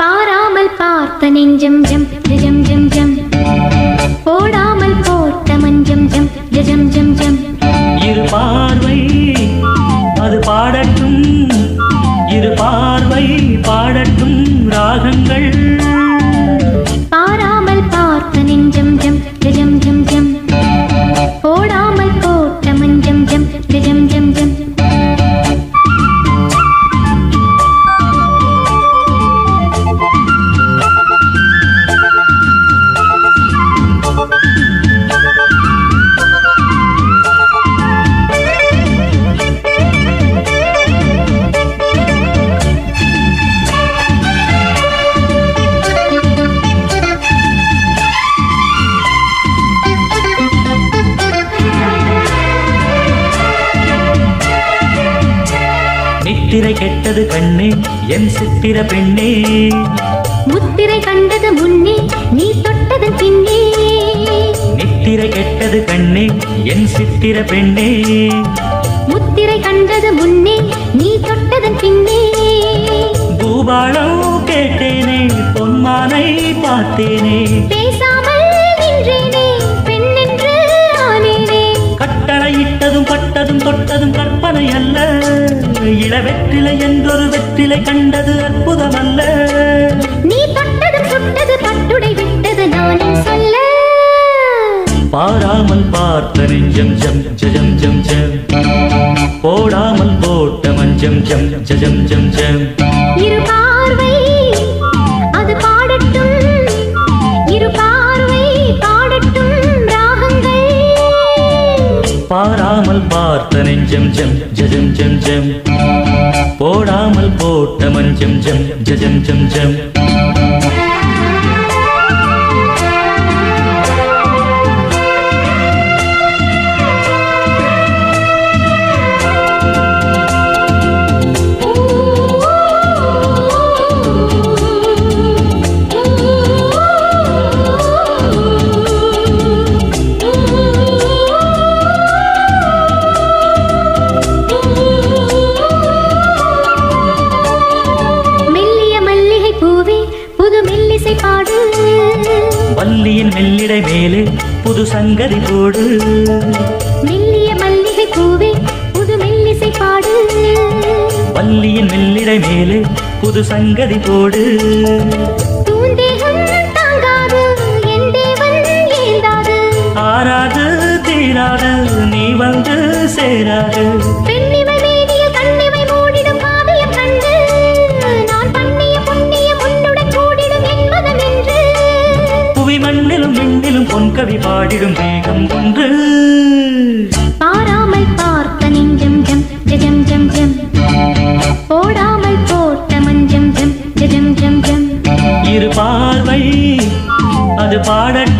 பாராமல் பார்த்த நெஞ்சம் ஜம் ஜம் ஜம் ஜம் மஞ்சம் ஜம் ஜம் நித்திரை கெட்டது கண்ணே என் சித்திர பெண்ணே. முத்திரை கண்டது முன்னே நீ தொட்டது பின்னே. நித்திரை கெட்டது கண்ணே என் சித்திர பெண்ணே. முத்திரை கண்டது முன்னே நீ தொட்டது பின்னே. பூபாளம் கேட்டேனே பொன்மானை பார்த்தேனே. பேசாமல் நின்றேனே பெண்ணென்று ஆனேனே. கட்டளையிட்டதும் பட்டதும் தொட்டதும் கற்பனை அல்ல. இளவெற்றிலை என்றொரு வெற்றிலை கண்டது அற்புதம் அல்ல நீ தொட்டது சுட்டது பட்டுடை விட்டது நானும் சொல்ல. பாராமல் பார்த்த நெஞ்சம் ஜம் ஜம் ஜம் ஜம். போடாமல் போட்ட மஞ்சம் ஜம் ஜம் ஜம் ஜம். இரு மாறாமல் பார்த்த நெஞ்சம் ஜம் ஜஜம் ஜம் ஜம் போடாமல் போட்ட மஞ்சம் ஜம் ஜம் ஜம் ஜம். மெல்லிசை பாடு. வள்ளியின் மெல்லிடை மேலே புது சங்கதி போடு. மெல்லிய மல்லிகை பூவே புது மெல்லிசை பாடு. வள்ளியின் மெல்லிடை மேலே புது சங்கதி போடு. ஆறாது தீராது நீ வந்து சேராது. விண்ணிலும் பொன்கவி பாடிடும் வேகம் ஒன்று. பாராமல் பார்த்த நெஞ்சம் ஜம் ஜம் ஜம் ஜம் போடாமல் போட்ட மஞ்சம் ஜம் ஜம் ஜம் ஜம். இரு பார்வை அது பாடட்டும்.